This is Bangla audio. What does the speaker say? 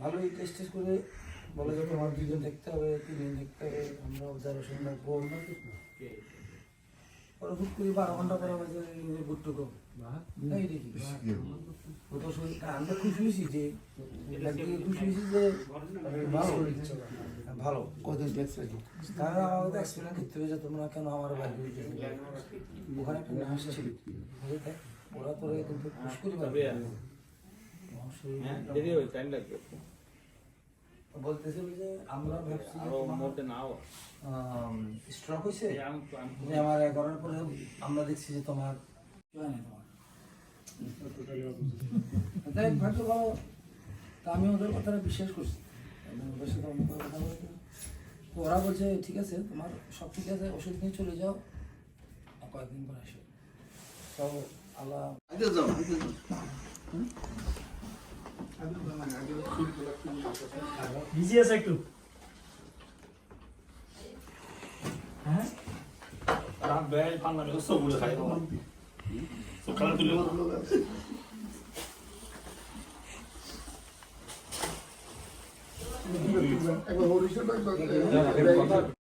ভালোই টেস্ট টেস্ট করে বলে যে তোমার দুদিন দেখতে হবে তিনদিন দেখতে হবে আমরা অবজারভেশন রাখব পরে হুট করে বারো ঘণ্টা পরে বাজে বুটটুকু এই দেখি। ও তো আমরা খুশি হয়েছি যে খুশি হয়েছি যে ভালো। ভালো। কদিন দেখছে কারণ আমাদের এক্সপিরিয়েন্স করতে হবে যে তোমরা কেন আমার বাড়ি ওখানে একটা নার্স ছিল। ওরা তোরে কিন্তু খুশ করে দেরি হবে টাইম লাগবে। বলতেছিল যে আমরা ভাবছি যে আরও তোমার, নাও। আম, স্ট্রোক হয়েছে? আমি তো আমার করার পরে আমরা দেখছি যে তোমার তোমার। তাই ভাগ্য ভালো। তা আমি ওদের কথাটা বিশ্বাস করছি। ওদের সাথে কথা বলছি তো ওরা বলছে ঠিক আছে তোমার সব ঠিক আছে ওষুধ নিয়ে চলে যাও। কয়েকদিন পর আসো। তো আল্লাহ বিজি আছে একটু হ্যাঁ রাত বেড়াই পান্না মেলে সব বলে খাই সকালে তুলে একবার হরিষটা একবার